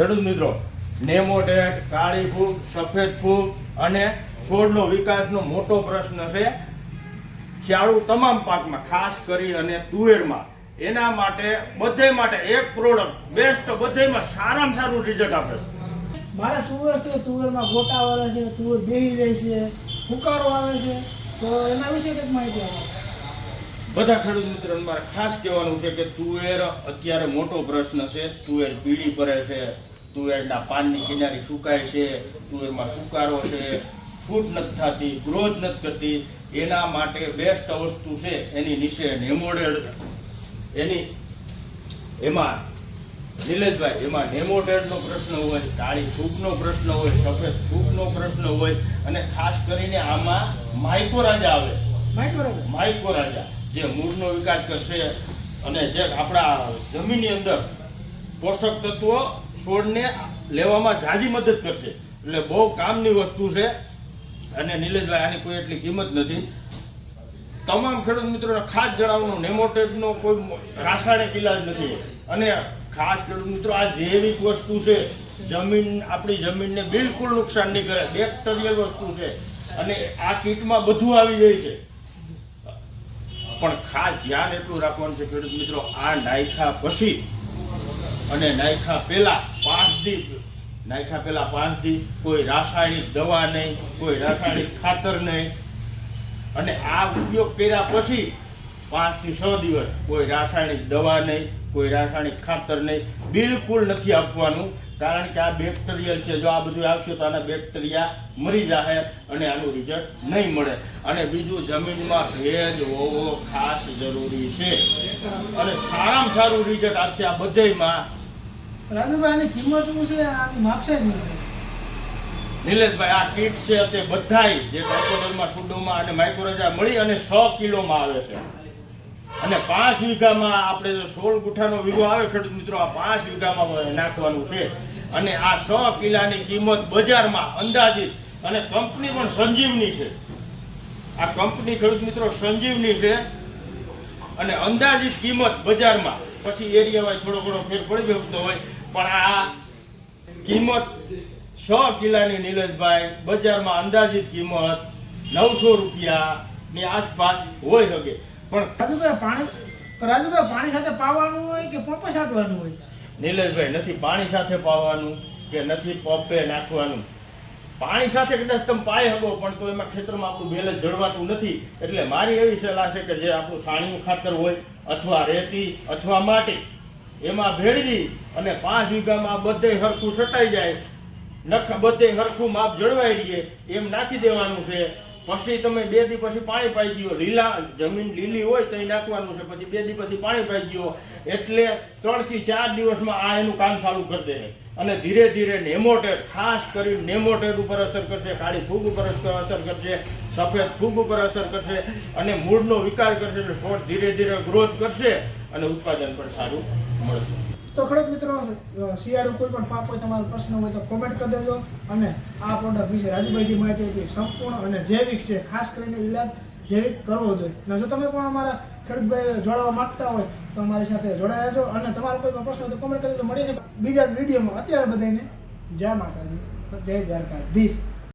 ખેડૂત મિત્રો નેમોટેટ કાળી ફૂગ સફેદ ફૂગ અને છોડનો વિકાસનો મોટો પ્રશ્ન છે. શિયાળુ તમામ પાકમાં ખાસ કરી અને તુવેરમાં એના માટે બધે માટે એક પ્રોડક્ટ બેસ્ટ બધેમાં સારામાં સારું રિઝલ્ટ આપે છે. મારે તુવેર છે તુવેરમાં ગોટા વાળે છે તુવેર બેહી જાય છે ફુકારો આવે છે તો એના વિશે કંઈક માહિતી આપો. બધા ખેડૂત મિત્રોને મારે ખાસ કહેવાનું છે કે તુવેર અત્યારે મોટો પ્રશ્ન છે. તુવેર પીળી પડે છે તુવેરના પાનની કિનારી સુકાય છે તુવેરમાં સુકારો છે ફૂટ નથી થતી ગ્રોથ નથી થતી એના માટે બેસ્ટ વસ્તુ છે એની નીચે નેમોડેડ એની એમાં નિલેશભાઈ એમાં નેમોટેડનો પ્રશ્ન હોય કાળી ફૂગનો પ્રશ્ન હોય સફેદ ફૂગનો પ્રશ્ન હોય અને ખાસ કરીને આમાં માઇકોરાજા આવે. માઇક્રો માઇકો રાજા જે મૂળનો વિકાસ કરશે અને જે આપણા જમીનની અંદર પોષક તત્વો છોડને લેવામાં ઝાઝી મદદ કરશે. એટલે બહુ કામની વસ્તુ છે. અને નિલેશભાઈ, આની કોઈ એટલી કિંમત નથી. તમામ ખેડૂત મિત્રોને ખાસ જણાવવાનું, નેમોટેડનો કોઈ રાસાયણિક ઇલાજ નથી. અને ખાસ ખેડૂત મિત્રો, આ જૈવિક વસ્તુ છે. જમીન, આપણી જમીનને બિલકુલ નુકસાન નહીં કરે. બેક્ટેરિયલ વસ્તુ છે. અને આ કીટમાં બધું આવી જાય છે. પણ ખાસ ધ્યાન એટલું રાખવાનું છે ખેડૂત મિત્રો, આ નાયખા પછી અને નાયખા પહેલાં પાંચ દી નાયખા પહેલાં પાંચ દી કોઈ રાસાયણિક દવા નહીં, કોઈ રાસાયણિક ખાતર નહીં. અને આ ઉપયોગ કર્યા પછી પાંચથી છ દિવસ કોઈ રાસાયણિક દવા નહીં, કોઈ રાસાયણિક ખાતર નહીં. બિલકુલ નથી આપવાનું, કારણ કે આ બેક્ટેરિયલ છે. જો આ બધું આવશે તો આના બેક્ટેરિયા મરી જાહે અને આનું રિઝલ્ટ નહીં મળે. અને બીજું, જમીનમાં ભેજ હોવો ખાસ જરૂરી છે. અને સારામાં સારું રિઝલ્ટ આપશે આ બધેયમાં. રાજુભાઈ આની કિંમત શું છે? આની માપશે નિલેશભાઈ, આ કીટ છે તે બધાય જે ટાઇકોડરમાં સુડોમાં અને માઇક્રોજા મળી અને સો કિલોમાં આવે છે. અને પાંચ વીઘામાં આપણે જો સોળ ગુઠાનો વીઘો આવે, ખેડૂત મિત્રો, આ પાંચ વીઘામાં નાખવાનું છે. અને આ સો કિલાની કિંમત બજારમાં અંદાજિત અને કંપની પણ સંજીવની છે. આ કંપની, ખેડૂત મિત્રો, સંજીવની છે અને અંદાજિત કિંમત બજારમાં. પછી એરિયા થોડો ઘણો ફેર પડી ગયો હોય. પણ આ કિંમત સો કિલાની નીલજભાઈ બજારમાં અંદાજિત કિંમત નવસો રૂપિયાની આસપાસ હોઈ શકે. પણ રાજુભાઈ પાણી રાજુભાઈ પાણી સાથે પાવાનું હોય કે પંપે છાંટવાનું હોય? નીલજભાઈ નથી પાણી સાથે પાવાનું કે નથી પંપે નાખવાનું? પાણી સાથે કદાચ તમે પાય હગો પણ તો એમાં ખેતરમાં આપણું બેલેન્સ જળવાતું નથી. એટલે મારી એવી સલાહ છે કે જે આપણું સાણીનું ખાતર હોય અથવા રેતી અથવા માટી એમાં ભેળવી અને પાંચ વીઘામાં બધે હરખું છટાઈ જાય. નખ બધે હરખું માપ જળવાઈ રહીએ, એમ નાખી દેવાનું છે. પછી તમે બે દી પછી પાણી પાઈ ગયો. લીલા, જમીન લીલી હોય તો નાખવાનું છે. પછી બે દી પછી પાણી પાઈ ગયો. એટલે ત્રણથી ચાર દિવસમાં આ એનું કામ ચાલુ કરી દે. અને ધીરે ધીરે નેમોટેડ, ખાસ કરી નેમોટેડ ઉપર અસર કરશે, કાળી ફૂગ ઉપર અસર કરશે, સફેદ ફૂગ ઉપર અસર કરશે અને મૂળનો વિકાસ કરશે એટલે છોડ ધીરે ધીરે ગ્રોથ કરશે અને ઉત્પાદન પણ સારું તો ખેડૂત મિત્રો શિયાળુ કોઈ પણ પાક હોય, તમારો પ્રશ્ન હોય તો કોમેન્ટ કરી દેજો અને આ પ્રોડક્ટ વિશે રાજુભાઈજી માહિતી આપી સંપૂર્ણ અને જૈવિક છે. ખાસ કરીને ઇલાજ જૈવિક કરવો જોઈએ. અને જો તમે પણ અમારા ખેડૂતભાઈ જોડાવા માંગતા હોય, તો અમારી સાથે જોડાયા છો અને તમારો કોઈ પણ પ્રશ્ન હોય તો કોમેન્ટ કરી દેજો. મળીએ બીજા વિડીયોમાં. અત્યારે બધાને જય માતાજી. જય દ્વારકાધીશ.